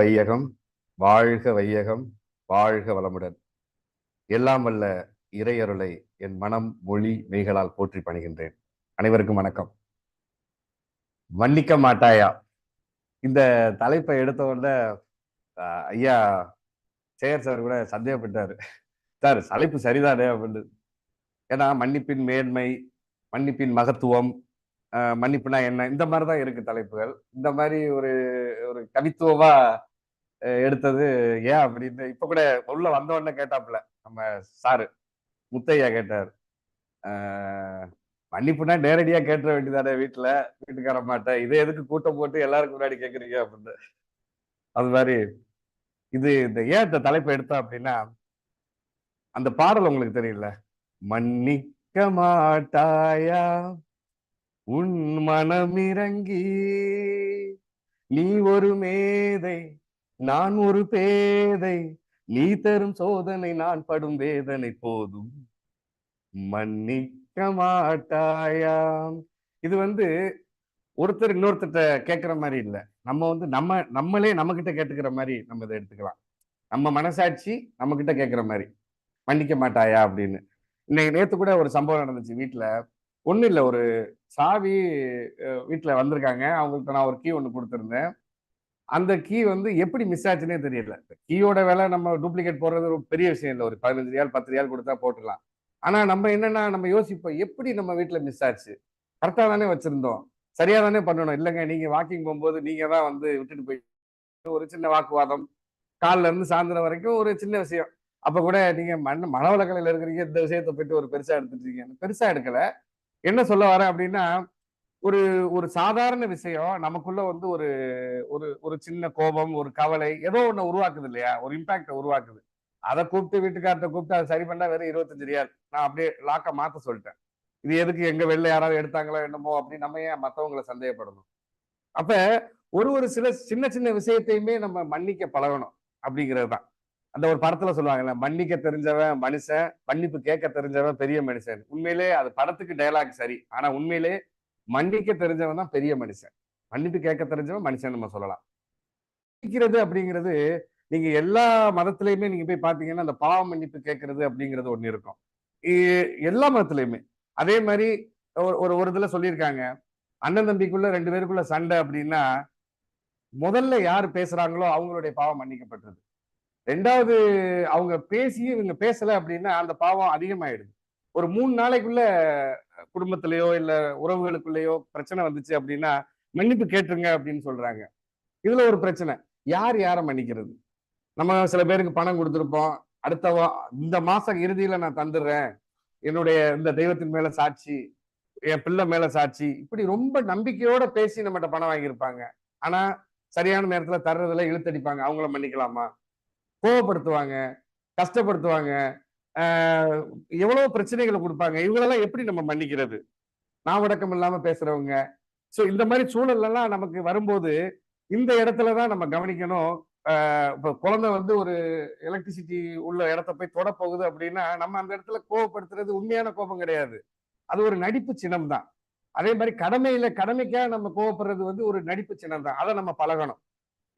வையகம் வாழ்க வையகம் வாழ்க வளமுடன். எல்லாம் வல்ல இறையருளை என் மனம் மொழி மெய்களால் போற்றி பணிகின்றேன். அனைவருக்கும் வணக்கம். மன்னிக்க மாட்டாயா? இந்த தலைப்பை எடுத்த உடனே ஐயா சேகர் சார் கூட சந்தேகப்பட்டாரு. சார் தலைப்பு சரிதானே அப்படின்னு. ஏன்னா மன்னிப்பின் மேன்மை மன்னிப்பின் மகத்துவம் ஆஹ், மன்னிப்புனா என்ன? இந்த மாதிரி தான் இருக்கு தலைப்புகள். இந்த மாதிரி ஒரு ஒரு கவித்துவமா எடுத்தது ஏன் அப்படின்னு இப்ப கூட உள்ள வந்த உடனே கேட்டாப்புல நம்ம சாரு முத்தையா கேட்டார். ஆஹ், மன்னிப்புனா நேரடியா கேட்ட வேண்டியதானே வீட்டுல வீட்டுக்கார மாட்டேன் இதை எதுக்கு கூட்டம் போட்டு எல்லாருக்கும் முன்னாடி கேக்குறீங்க அப்படின்னு. அது மாதிரி இது இந்த ஏன் இந்த தலைப்பு எடுத்தா அப்படின்னா அந்த பாடல் உங்களுக்கு தெரியல மன்னிக்க மாட்டாயா உன் மனமிறங்கி நீ ஒரு மேதை நான் ஒரு பேதை நீ தரும் சோதனை நான் படும் வேதனை போதும். மன்னிக்க மாட்டாயாம். இது வந்து ஒருத்தர் இன்னொருத்தர்ட்ட கேட்குற மாதிரி இல்ல. நம்ம வந்து நம்ம நம்மளே நம்ம கிட்ட கேட்டுக்கிற மாதிரி நம்ம இதை எடுத்துக்கலாம். நம்ம மனசாட்சி நம்ம கிட்ட மாதிரி. மன்னிக்க மாட்டாயா அப்படின்னு. இன்னைக்கு நேத்து கூட ஒரு சம்பவம் நடந்துச்சு வீட்டுல ஒண்ணும் இல்ல ஒரு சாவி வீட்டில் வீட்டுல வந்திருக்காங்க. அவங்களுக்கு நான் ஒரு கீ ஒன்று கொடுத்துருந்தேன். அந்த கீ வந்து எப்படி மிஸ் ஆச்சுன்னே தெரியல. கீயோட விலை நம்ம டூப்ளிகேட் போடுறது ஒரு பெரிய விஷயம் இல்லை. ஒரு பதினஞ்சு ரியால் பத்து ரியால் கொடுத்தா போட்டுடலாம். ஆனா நம்ம என்னன்னா நம்ம யோசிப்போம் எப்படி நம்ம வீட்டுல மிஸ் ஆச்சு? கரெக்டா தானே வச்சிருந்தோம். சரியா தானே பண்ணணும். இல்லைங்க நீங்க வாக்கிங் போகும்போது நீங்க தான் வந்து விட்டுட்டு போய் ஒரு சின்ன வாக்குவாதம். காலைல இருந்து சாயந்தரம் வரைக்கும் ஒரு சின்ன விஷயம். அப்ப கூட நீங்க மண் மனவளக்கலையில இருக்கிறீங்க. இந்த விஷயத்தை போயிட்டு ஒரு பெருசா எடுத்துட்டு இருக்கீங்க பெருசா எடுக்கல. என்ன சொல்ல வரேன் அப்படின்னா ஒரு ஒரு சாதாரண விஷயம் நமக்குள்ள வந்து ஒரு ஒரு ஒரு சின்ன கோபம் ஒரு கவலை ஏதோ ஒன்று உருவாக்குது இல்லையா? ஒரு இம்பாக்ட உருவாக்குது. அதை கூப்பிட்டு வீட்டுக்கார்ட்ட கூப்பிட்டு அதை சரி பண்ணா வெறும் இருபத்தஞ்சு ரியால். நான் அப்படியே லாக்க மாத்த சொல்லிட்டேன். இது எதுக்கு எங்க வெளில யாராவது எடுத்தாங்களோ என்னமோ அப்படின்னு நம்ம ஏன் மற்றவங்களை சந்தேகப்படணும்? அப்ப ஒரு ஒரு சில சின்ன சின்ன விஷயத்தையுமே நம்ம மன்னிக்க பழகணும் அப்படிங்கிறது தான். அந்த ஒரு படத்துல சொல்லுவாங்கல்ல மன்னிக்க தெரிஞ்சவன் மனுஷன் மன்னிப்பு கேட்க தெரிஞ்சவன் பெரிய மனுஷன். உண்மையிலே அது படத்துக்கு டயலாக் சரி. ஆனா உண்மையிலே மன்னிக்க தெரிஞ்சவன் தான் பெரிய மனுஷன். மன்னிப்பு கேட்க தெரிஞ்சவன் மனுஷன் நம்ம சொல்லலாம். மன்னிக்கிறது அப்படிங்கிறது நீங்க எல்லா மதத்திலையுமே நீங்க போய் பாத்தீங்கன்னா அந்த பாவ மன்னிப்பு கேட்கறது அப்படிங்கிறது ஒண்ணு இருக்கும். எல்லா மதத்திலையுமே. அதே மாதிரி ஒரு ஒரு ஒரு இதுல சொல்லியிருக்காங்க. அண்ணன் தம்பிக்குள்ள ரெண்டு பேருக்குள்ள சண்டை அப்படின்னா முதல்ல யார் பேசுறாங்களோ அவங்களுடைய பாவம் மன்னிக்கப்பட்டது. ரெண்டாவது அவங்க பேசி இவங்க பேசல அப்படின்னா அந்த பாவம் அதிகமாயிடுது. ஒரு மூணு நாளைக்குள்ள குடும்பத்திலேயோ இல்ல உறவுகளுக்குள்ளேயோ பிரச்சனை வந்துச்சு அப்படின்னா மன்னிப்பு கேட்டுருங்க அப்படின்னு சொல்றாங்க. இதுல ஒரு பிரச்சனை. யார் யாரை மன்னிக்கிறது? நம்ம சில பேருக்கு பணம் கொடுத்துருப்போம். அடுத்த வா- இந்த மாசம் இறுதியில நான் தந்துடுறேன். என்னுடைய இந்த தெய்வத்தின் மேல சாட்சி என் பிள்ளை மேல சாட்சி இப்படி ரொம்ப நம்பிக்கையோட பேசி நம்மகிட்ட பணம் வாங்கியிருப்பாங்க. ஆனா சரியான நேரத்துல தர்றதுல இழுத்தடிப்பாங்க. அவங்கள மன்னிக்கலாமா? கோவப்படுத்துவாங்க கஷ்டப்படுத்துவாங்க. எவ்வளவு பிரச்சனைகளை கொடுப்பாங்க? இவங்களெல்லாம் எப்படி நம்ம மன்னிக்கிறது? நான் உடக்கம் இல்லாம பேசுறவங்க. சோ இந்த மாதிரி சூழல்லாம் எல்லாம் நமக்கு வரும்போது இந்த இடத்துல தான் நம்ம கவனிக்கணும். இப்போ குழந்தை வந்து ஒரு எலக்ட்ரிசிட்டி உள்ள இடத்த போய் தொட போகுது அப்படின்னா நம்ம அந்த இடத்துல கோவப்படுத்துறது உண்மையான கோபம் கிடையாது. அது ஒரு நடிப்பு சின்னம் தான். அதே மாதிரி கடமையில கடமைக்காக நம்ம கோவப்படுறது வந்து ஒரு நடிப்பு சின்னம் தான். அதை நம்ம பழகணும்.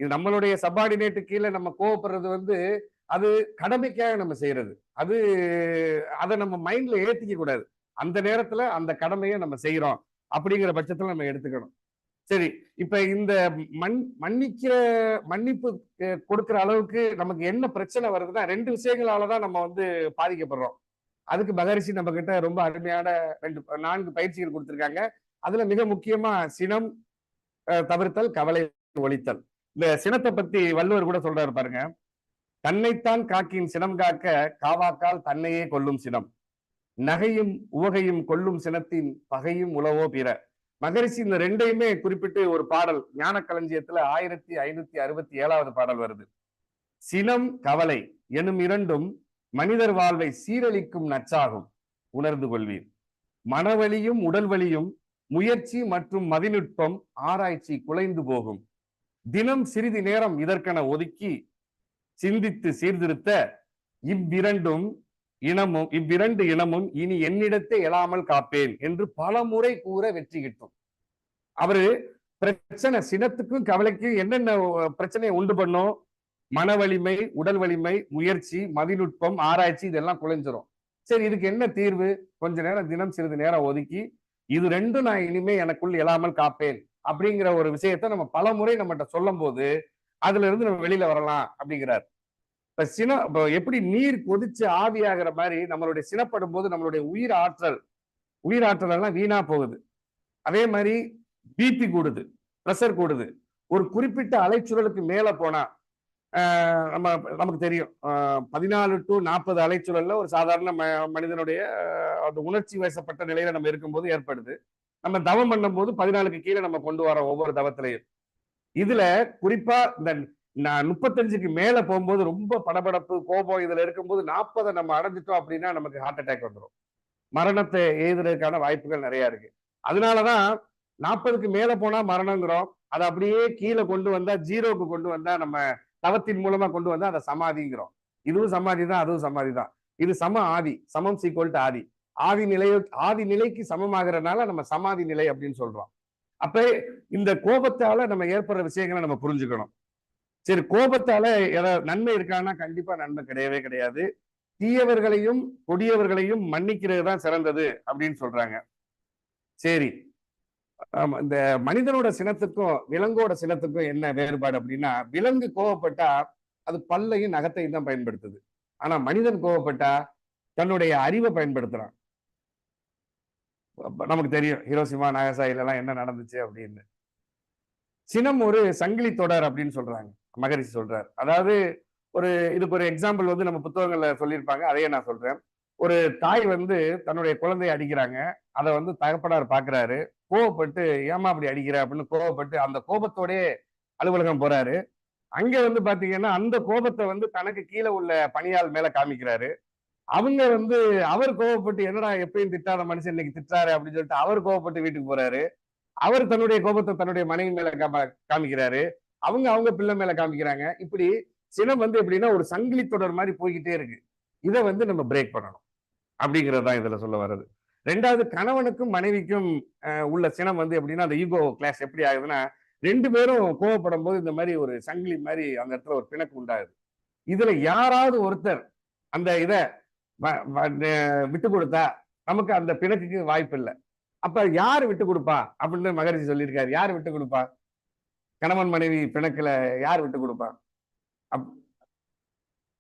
இது நம்மளுடைய சபார்டினேட்டு கீழே நம்ம கோவப்படுறது வந்து அது கடமைக்காக நம்ம செய்யறது. அது அதை நம்ம மைண்ட்ல ஏத்திக்க கூடாது. அந்த நேரத்துல அந்த கடமையை நம்ம செய்யறோம் அப்படிங்கிற பட்சத்துல நம்ம எடுத்துக்கணும். சரி இப்ப இந்த மண் மன்னிக்கிற மன்னிப்பு கொடுக்கிற அளவுக்கு நமக்கு என்ன பிரச்சனை வருதுன்னா ரெண்டு விஷயங்களாலதான் நம்ம வந்து பாதிக்கப்படுறோம். அதுக்கு மகரிஷி நம்ம கிட்ட ரொம்ப அருமையான ரெண்டு நான்கு பயிற்சிகள் கொடுத்திருக்காங்க. அதுல மிக முக்கியமா சினம் அஹ், தவிர்த்தல் கவலை ஒழித்தல். இந்த சினத்தை பத்தி வள்ளுவர் கூட சொல்றாரு பாருங்க. தன்னைத்தான் காக்கின் சினம் காக்க காவாக்கால் தன்னையே கொல்லும் சினம். நகையும் உவகையும் கொல்லும் சினத்தின் பகையும் உளவோ பிற. மகரிஷி இந்த ரெண்டையுமே குறிப்பிட்டு ஒரு பாடல் ஞான களஞ்சியத்துல ஆயிரத்தி ஐநூத்தி அறுபத்தி ஏழாவது பாடல் வருது. சினம் கவலை எனும் இரண்டும் மனிதர் வாழ்வை சீரழிக்கும் நச்சாகும் உணர்ந்து கொள்வீர். மனவலியும் உடல் வலியும் முயற்சி மற்றும் மதிநுட்பம் ஆராய்ச்சி குலைந்து போகும். தினம் சிறிது நேரம் இதற்கென ஒதுக்கி சிந்தித்து சீர்திருத்த இவ்விரண்டும் இனமும் இவ்விரண்டு இனமும் இனி என்னிடத்தை எழாமல் காப்பேன் என்று பல முறை கூற வெற்றி கிட்டும். அவரு பிரச்சனை சினத்துக்கும் கவலைக்கும் என்னென்ன பிரச்சனையை உண்டு பண்ணும் மன வலிமை உடல் வலிமை முயற்சி மதிநுட்பம் ஆராய்ச்சி இதெல்லாம் குலைஞ்சிரும். சரி இதுக்கு என்ன தீர்வு? கொஞ்ச நேரம் தினம் சிறிது நேரம் ஒதுக்கி இது ரெண்டும் நான் இனிமே எனக்குள் எழாமல் காப்பேன் அப்படிங்கிற ஒரு விஷயத்த நம்ம பல முறை நம்மகிட்ட சொல்லும் போது அதுல இருந்து நம்ம வெளியில வரலாம் அப்படிங்கிறார். இப்ப சின இப்ப எப்படி நீர் கொதிச்சு ஆவியாகிற மாதிரி நம்மளுடைய சினப்படும் போது நம்மளுடைய உயிர் ஆற்றல் உயிர் ஆற்றல் எல்லாம் வீணா போகுது. அதே மாதிரி பிபி கூடுது ப்ரெஷர் கூடுது. ஒரு குறிப்பிட்ட அலைச்சுழலுக்கு மேல போனா ஆஹ் நம்ம நமக்கு தெரியும். ஆஹ் பதினாலு டு நாற்பது அலைச்சுழல்ல ஒரு சாதாரண ம- மனிதனுடைய அந்த உணர்ச்சி வசப்பட்ட நிலையில நம்ம இருக்கும்போது ஏற்படுது. நம்ம தவம் பண்ணும்போது பதினாலுக்கு கீழே நம்ம கொண்டு வரோம் ஒவ்வொரு தவத்திலையும். இதுல குறிப்பா இந்த நான் முப்பத்தஞ்சுக்கு மேல போகும்போது ரொம்ப படபடப்பு கோபம் இதுல இருக்கும்போது நாற்பதை நம்ம அடைஞ்சிட்டோம் அப்படின்னா நமக்கு ஹார்ட் அட்டாக் வந்துடும் மரணத்தை எழுதுறதுக்கான வாய்ப்புகள் நிறைய இருக்கு. அதனாலதான் நாற்பதுக்கு மேல போனா மரணங்கிறோம். அதை அப்படியே கீழே கொண்டு வந்தா ஜீரோக்கு கொண்டு வந்தா நம்ம தவத்தின் மூலமா கொண்டு வந்தா அதை சமாதிங்கிறோம். இதுவும் சமாதி தான் அதுவும் சமாதி தான் இது சம ஆதி சமம் சீக்வல் டு ஆதி. ஆதி நிலை ஆதி நிலைக்கு சமமாகறதுனால நம்ம சமாதி நிலை அப்படின்னு சொல்றோம். அப்ப இந்த கோபத்தால நம்ம ஏற்படுற விஷயங்களை நம்ம புரிஞ்சுக்கணும். சரி கோபத்தால ஏதாவது நன்மை இருக்கான்னா கண்டிப்பா நன்மை கிடையவே கிடையாது. தீயவர்களையும் கொடியவர்களையும் மன்னிக்கிறது தான் சிறந்தது அப்படின்னு சொல்றாங்க. சரி இந்த மனிதனோட சினத்துக்கும் விலங்கோட சினத்துக்கும் என்ன வேறுபாடு அப்படின்னா விலங்கு கோவப்பட்டா அது பல்லையும் நகத்தையும் தான் பயன்படுத்துது. ஆனா மனிதன் கோவப்பட்டா தன்னுடைய அறிவை பயன்படுத்துறான். நமக்கு தெரியும் ஹிரோசிமா நாகசாயிலெல்லாம் என்ன நடந்துச்சு அப்படின்னு. சினம் ஒரு சங்கிலி தொடர் அப்படின்னு சொல்றாங்க. மகரிஷி சொல்றார். அதாவது ஒரு இதுக்கு ஒரு எக்ஸாம்பிள் வந்து நம்ம புத்தகங்கள்ல சொல்லியிருப்பாங்க. அதையே நான் சொல்றேன். ஒரு தாய் வந்து தன்னுடைய குழந்தையை அடிக்கிறாங்க. அதை வந்து தகப்பனார் பாக்குறாரு. கோவப்பட்டு ஏமா அப்படி அடிக்கிற? அப்படின்னு கோவப்பட்டு அந்த கோபத்தோடயே அலுவலகம் போறாரு. அங்க வந்து பாத்தீங்கன்னா அந்த கோபத்தை வந்து தனக்கு கீழே உள்ள பணியாள் மேல காமிக்கிறாரு. அவங்க வந்து அவர் கோவப்பட்டு என்னடா எப்பயும் திட்டாத மனுஷன் இன்னைக்கு திட்டாரு அப்படின்னு சொல்லிட்டு அவர் கோவப்பட்டு வீட்டுக்கு போறாரு. அவர் தன்னுடைய கோபத்தை தன்னுடைய மனைவி மேல காம- காமிக்கிறாரு. அவங்க அவங்க பிள்ளை மேல காமிக்கிறாங்க. இப்படி சினம் வந்து எப்படின்னா ஒரு சங்கிலி தொடர் மாதிரி போய்கிட்டே இருக்கு. இதை வந்து நம்ம பிரேக் பண்ணணும். அப்படிங்கிறது தான் இதுல சொல்ல வர்றது. ரெண்டாவது கணவனுக்கும் மனைவிக்கும் உள்ள சினம் வந்து எப்படின்னா அந்த ஈகோ கிளாஸ் எப்படி ஆகுதுன்னா ரெண்டு பேரும் கோவப்படும் போது இந்த மாதிரி ஒரு சங்கிலி மாதிரி அந்த இடத்துல ஒரு பிணக்கு உண்டாகுது. இதுல யாராவது ஒருத்தர் அந்த இதை விட்டு கொடுத்தா நமக்கு அந்த பிணக்குக்கு வாய்ப்பு இல்லை. அப்ப யார் விட்டு கொடுப்பா? அப்படின்னு மகரிஷி சொல்லியிருக்காரு. யார் விட்டு கொடுப்பா? கணவன் மனைவி பிணக்குல யார் விட்டு கொடுப்பா? அப்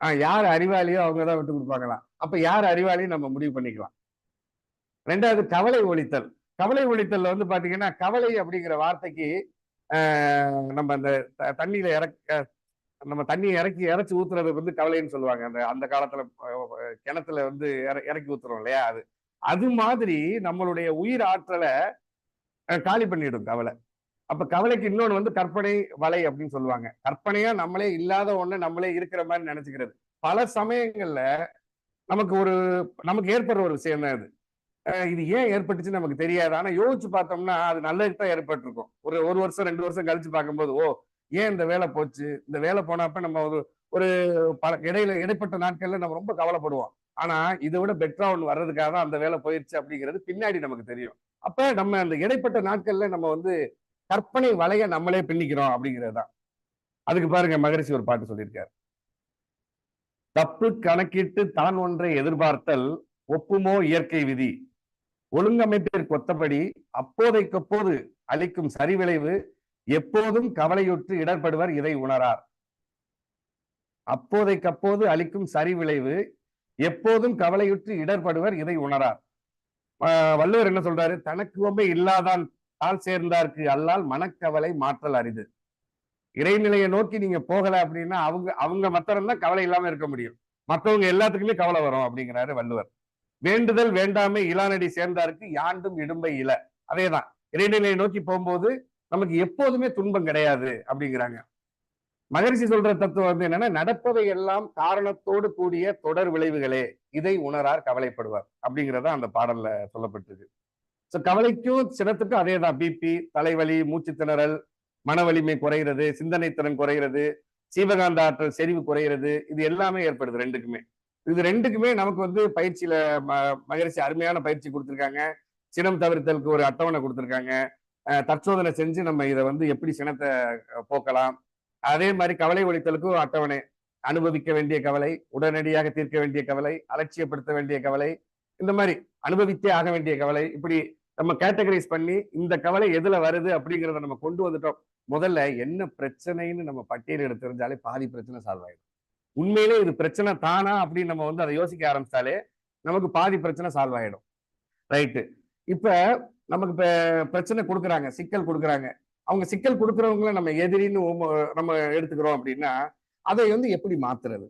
ஆஹ் யார் அறிவாளியோ அவங்க தான் விட்டு கொடுப்பாங்களாம். அப்ப யார் அறிவாளியும் நம்ம முடிவு பண்ணிக்கலாம். ரெண்டாவது கவலை ஒழித்தல். கவலை ஒழித்தல்ல வந்து பாத்தீங்கன்னா கவலை அப்படிங்கிற வார்த்தைக்கு ஆஹ் நம்ம அந்த த- தண்ணியில இறக்க நம்ம தண்ணி இறக்கி இறச்சி ஊத்துறது வந்து கவலைன்னு சொல்லுவாங்க. அந்த அந்த காலத்துல கிணத்துல வந்து இற- இறக்கி ஊத்துறோம் இல்லையா அது? அது மாதிரி நம்மளுடைய உயிர் ஆற்றலை காலி பண்ணிடும் கவலை. அப்ப கவலைக்கு இன்னொன்று வந்து கற்பனை வலை அப்படின்னு சொல்லுவாங்க. கற்பனையா நம்மளே இல்லாத ஒண்ணு நம்மளே இருக்கிற மாதிரி நினைச்சுக்கிறது. பல சமயங்கள்ல நமக்கு ஒரு நமக்கு ஏற்படுற ஒரு விஷயம் தான் இது இது ஏன் ஏற்பட்டுச்சுன்னு நமக்கு தெரியாது. ஆனா யோசிச்சு பார்த்தோம்னா அது நல்லதுக்கு தான் ஏற்பட்டிருக்கும். ஒரு ஒரு வருஷம் ரெண்டு வருஷம் கழிச்சு பார்க்கும்போது ஓ ஏன் இந்த வேலை போச்சு? இந்த வேலை போனப்ப நம்ம ஒரு ஒரு பல இடையில இடைப்பட்ட நாட்கள்ல நம்ம ரொம்ப கவலைப்படுவோம். ஆனா இதை விட பெட்டரா ஒன்று வர்றதுக்காக தான் அந்த வேலை போயிடுச்சு அப்படிங்கிறது பின்னாடி நமக்கு தெரியும். அப்ப நம்ம அந்த இடைப்பட்ட நாட்கள்ல நம்ம வந்து கற்பனை வலைய நம்மளே பின்னிக்கிறோம் அப்படிங்கிறது தான். அதுக்கு பாருங்க மகரிஷி ஒரு பாட்டு சொல்லியிருக்காரு. தப்பு கணக்கிட்டு தான் ஒன்றை எதிர்பார்த்தல் ஒப்புமோ இயற்கை விதி. ஒழுங்கமைப்பிற்கு ஒத்தபடி அப்போதைக்கப்போது அளிக்கும் சரிவிளைவு எப்போதும் கவலையுற்று இடர்படுவர் இதை உணரார். அப்போதைக்கப்போது அளிக்கும் சரிவிளைவு எப்போதும் கவலையுற்று இடர்படுவர் இதை உணரார். வள்ளுவர் என்ன சொல்றாரு? தனக்கு ஒம்பை இல்லாதான் ஆள் சேர்ந்தார்க்கு அல்லால் மனக்கவலை மாற்றல் அரிது. இறைநிலையை நோக்கி நீங்க போகல அப்படின்னா அவங்க அவங்க மாத்திரம் தான் கவலை இல்லாம இருக்க முடியும். மற்றவங்க எல்லாத்துக்குமே கவலை வரும் அப்படிங்கிறாரு வள்ளுவர். வேண்டுதல் வேண்டாமை இளானடி சேர்ந்தாருக்கு யாண்டும் இடும்பை இல. அதேதான். இறைநிலையை நோக்கி போகும்போது நமக்கு எப்போதுமே துன்பம் கிடையாது அப்படிங்கிறாங்க. மகரிஷி சொல்ற தத்துவம் வந்து என்னன்னா நடப்பவை எல்லாம் காரணத்தோடு கூடிய தொடர் விளைவுகளே. இதை உணரார் கவலைப்படுவார் அப்படிங்கிறதா அந்த பாடல்ல சொல்லப்பட்டிருக்கு. ஸோ கவலைக்கும் சினத்துக்கும் அதே தான் பிபி தலைவலி மூச்சு திணறல் மன வலிமை குறைகிறது சிந்தனை திறன் குறைகிறது சீவகாந்த ஆற்றல் செறிவு குறைகிறது. இது எல்லாமே ஏற்படுது ரெண்டுக்குமே. இது ரெண்டுக்குமே நமக்கு வந்து பயிற்சியில ம- மகரிஷி அருமையான பயிற்சி கொடுத்துருக்காங்க. சினம் தவிர்த்தலுக்கு ஒரு அட்டவணை கொடுத்துருக்காங்க. தற்சோதனை செஞ்சு நம்ம இதை வந்து எப்படி சினத்தை போக்கலாம். அதே மாதிரி கவலை ஒழித்தலுக்கும் ஒரு அட்டவணை. அனுபவிக்க வேண்டிய கவலை உடனடியாக தீர்க்க வேண்டிய கவலை அலட்சியப்படுத்த வேண்டிய கவலை இந்த மாதிரி அனுபவித்தே ஆக வேண்டிய கவலை இப்படி நம்ம கேட்டகரைஸ் பண்ணி இந்த கவலை எதுல வருது அப்படிங்கிறத நம்ம கொண்டு வந்துட்டோம். முதல்ல என்ன பிரச்சனைன்னு நம்ம பட்டியல் எடுத்து தெரிஞ்சாலே பாதி பிரச்சனை சால்வ் ஆயிடும். உண்மையிலே இது பிரச்சனை தானா அப்படின்னு நம்ம வந்து அதை யோசிக்க ஆரம்பிச்சாலே நமக்கு பாதி பிரச்சனை சால்வ் ஆயிடும். ரைட்டு இப்ப நமக்கு இப்போ பிரச்சனை கொடுக்குறாங்க சிக்கல் கொடுக்குறாங்க. அவங்க சிக்கல் கொடுக்குறவங்கள நம்ம எதிரின்னு நம்ம எடுத்துக்கிறோம் அப்படின்னா அதை வந்து எப்படி மாத்துறது?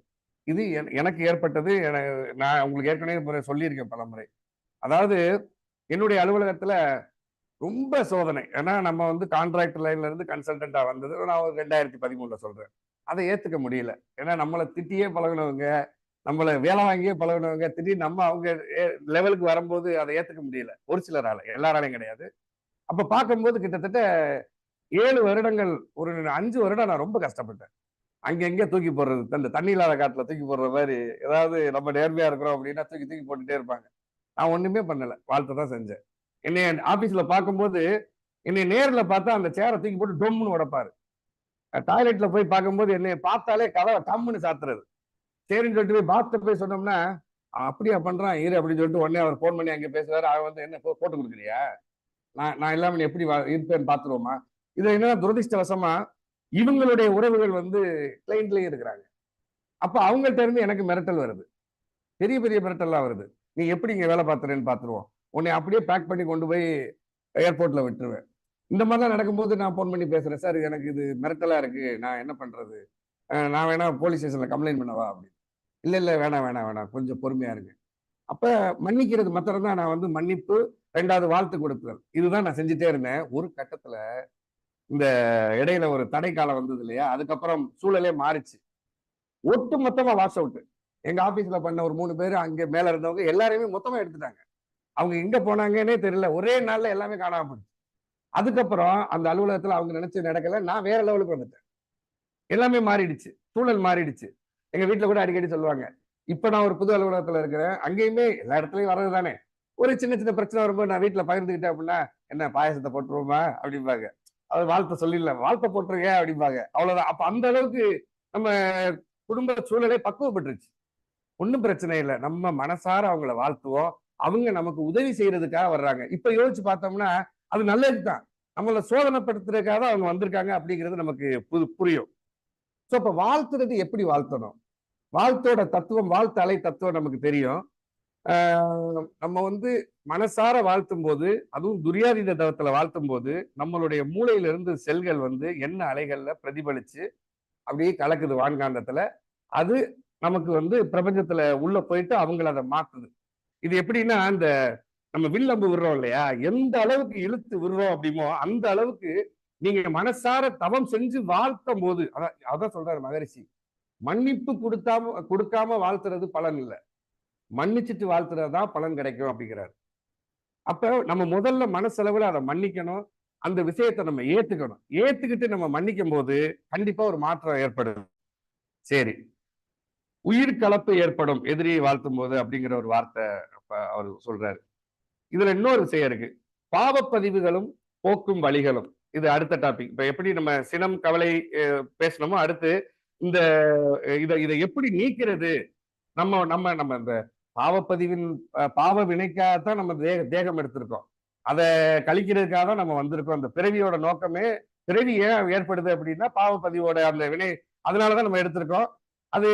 இது எனக்கு ஏற்பட்டது நான் உங்களுக்கு ஏற்கனவே சொல்லியிருக்கேன் பல முறை. அதாவது என்னுடைய அலுவலகத்தில் ரொம்ப சோதனை. ஏன்னா நம்ம வந்து கான்ட்ராக்ட் லைன்ல இருந்து கன்சல்டண்டா வந்தது. நான் ஒரு ரெண்டாயிரத்தி பதிமூணுல சொல்றேன். அதை ஏற்றுக்க முடியல. ஏன்னா நம்மளை திட்டியே பழகுனவங்க நம்மளை வேலை வாங்கியே பழகுனவங்க திடீர்னு நம்ம அவங்க லெவலுக்கு வரும்போது அதை ஏத்துக்க முடியல. ஒரு சிலரால எல்லாராலையும் கிடையாது. அப்ப பார்க்கும்போது கிட்டத்தட்ட ஏழு வருடங்கள் ஒரு அஞ்சு வருடம் நான் ரொம்ப கஷ்டப்பட்டேன். அங்கங்க தூக்கி போடுறது? அந்த தண்ணி இல்லாத காட்டுல தூக்கி போடுற மாதிரி ஏதாவது நம்ம நேர்மையா இருக்கிறோம் அப்படின்னா தூக்கி தூக்கி போட்டுட்டே இருப்பாங்க. நான் ஒண்ணுமே பண்ணல. வாழ்த்தை தான் செஞ்சேன். என்னைய ஆபீஸ்ல பார்க்கும்போது என்னை நேர்ல பார்த்தா அந்த சேரை தூக்கி போட்டு டொம்னு உடைப்பாரு. டாய்லெட்ல போய் பார்க்கும்போது என்னைய பார்த்தாலே கதவை டம்முன்னு சாத்துறது. சரின்னு சொல்லிட்டு போய் பாத்ல போய் சொன்னோம்னா அப்படியா பண்றான் இரு அப்படின்னு சொல்லிட்டு உடனே அவர் ஃபோன் பண்ணி அங்க பேசுறாரு. அவன் வந்து என்ன போட்டு கொடுக்குறியா? நான் நான் இல்லாம நீ எப்படி இருப்பேன்னு பாத்துருவோமா? இது என்னன்னா துரதிர்ஷ்டவசமா இவங்களுடைய உறவுகள் வந்து கிளைண்ட்லயே இருக்கிறாங்க. அப்ப அவங்கள்ட்ட இருந்து எனக்கு மிரட்டல் வருது. பெரிய பெரிய மிரட்டல்லாம் வருது. நீ எப்படி இங்க வேலை பார்த்துறேன்னு பாத்துருவோம். உன்னை அப்படியே பேக் பண்ணி கொண்டு போய் ஏர்போர்ட்ல விட்டுருவேன். இந்த மாதிரிலாம் நடக்கும்போது நான் ஃபோன் பண்ணி பேசுறேன். சார் எனக்கு இது மிரட்டலா இருக்கு. நான் என்ன பண்றது? நான் வேணா போலீஸ் ஸ்டேஷன்ல கம்ப்ளைண்ட் பண்ணவா? அப்படின்னு. இல்ல இல்ல வேணாம் வேணாம் வேணாம். கொஞ்சம் பொறுமையா இருக்கு அப்ப மன்னிக்கிறது மாத்திரம் தான் நான் வந்து மன்னிப்பு ரெண்டாவது வாழ்த்து கொடுத்தல். இதுதான் நான் செஞ்சுட்டே இருந்தேன். ஒரு கட்டத்துல இந்த இடையில ஒரு தடை காலம் வந்தது இல்லையா? அதுக்கப்புறம் சூழலே மாறிச்சு. ஒட்டு மொத்தமா வாஷ் அவுட். எங்க ஆபீஸ்ல பண்ண ஒரு மூணு பேர் அங்க மேல இருந்தவங்க எல்லாரையுமே மொத்தமா எடுத்துட்டாங்க. அவங்க எங்க போனாங்கன்னே தெரியல. ஒரே நாள்ல எல்லாமே காணாம போச்சு. அதுக்கப்புறம் அந்த அலுவலகத்துல அவங்க நினைச்சு நடக்கல. நான் வேற லெவலுக்கு வந்துட்டேன். எல்லாமே மாறிடுச்சு. சூழல் மாறிடுச்சு. எங்க வீட்டுல கூட அடிக்கடி சொல்லுவாங்க. இப்ப நான் ஒரு புது அலுவலகத்துல இருக்கிறேன். அங்கேயுமே எல்லா இடத்துலயும் வர்றது தானே. ஒரு சின்ன சின்ன பிரச்சனை வரும்போது நான் வீட்டுல பகிர்ந்துக்கிட்டேன் அப்படின்னா என்ன பாயசத்தை போட்டுருவோமா? அப்படிம்பாங்க. அது வாழ்த்தை சொல்லிடல. வாழ்த்தை போட்டுருங்க அப்படிம்பாங்க. அவ்வளவுதான். அப்ப அந்த அளவுக்கு நம்ம குடும்ப சூழலே பக்குவப்பட்டுருச்சு. ஒன்றும் பிரச்சனை இல்லை. நம்ம மனசார அவங்கள வாழ்த்துவோம். அவங்க நமக்கு உதவி செய்யறதுக்காக வர்றாங்க. இப்ப யோசிச்சு பார்த்தோம்னா அது நல்லதுதான். நம்மளை நம்மள சோதனைப்படுத்துறதுக்காக தான் அவங்க வந்திருக்காங்க அப்படிங்கிறது நமக்கு புது புரியும். ஸோ இப்போ வாழ்த்துறது எப்படி வாழ்த்தணும்? வாழ்த்தோட தத்துவம் வாழ்த்து அலை தத்துவம் நமக்கு தெரியும். ஆஹ் நம்ம வந்து மனசார வாழ்த்தும் போது அதுவும் துரியாதீத தவத்தில் வாழ்த்தும் போது நம்மளுடைய மூளையிலிருந்து செல்கள் வந்து என்ன அலைகள்ல பிரதிபலிச்சு அப்படியே கலக்குது வான்காந்தத்துல. அது நமக்கு வந்து பிரபஞ்சத்துல உள்ள போயிட்டு அவங்கள அதை மாத்துது. இது எப்படின்னா அந்த நம்ம வில்லம்பு விடுறோம் இல்லையா? எந்த அளவுக்கு இழுத்து விடுறோம் அப்படிமோ அந்த அளவுக்கு நீங்க மனசார தவம் செஞ்சு வாழ்த்தும் போது அதான் அதான் சொல்றாரு மகரிஷி. மன்னிப்பு கொடுத்தாம கொடுக்காம வாழ்த்துறது பலன் இல்லை. மன்னிச்சுட்டு வாழ்த்துறது தான் பலன் கிடைக்கும் அப்படிங்கிறாரு. அப்ப நம்ம முதல்ல மனசளவுல அதை மன்னிக்கணும். அந்த விஷயத்தை நம்ம ஏத்துக்கணும். ஏத்துக்கிட்டு நம்ம மன்னிக்கும் போது கண்டிப்பா ஒரு மாற்றம் ஏற்படும். சரி. உயிர் கலப்பு ஏற்படும். எதிரியை வாழ்த்தும் போது அப்படிங்கிற ஒரு வார்த்தை அப்ப அவர் சொல்றாரு. இதுல இன்னொரு விஷயம் இருக்கு. பாவப்பதிவுகளும் போக்கும் வழிகளும். இது அடுத்த டாபிக் இப்ப எப்படி நம்ம சினம் கவலை பேசணுமோ அடுத்து இந்த இதை இதை எப்படி நீக்கிறது? நம்ம நம்ம நம்ம இந்த பாவப்பதிவின் பாவ வினைக்காகத்தான் நம்ம தேக தேகம் எடுத்திருக்கோம். அதை கழிக்கிறதுக்காக தான் நம்ம வந்திருக்கோம். அந்த பிறவியோட நோக்கமே பிறவி ஏன் ஏற்படுது அப்படின்னா பாவப்பதிவோட அந்த வினை அதனாலதான் நம்ம எடுத்திருக்கோம். அது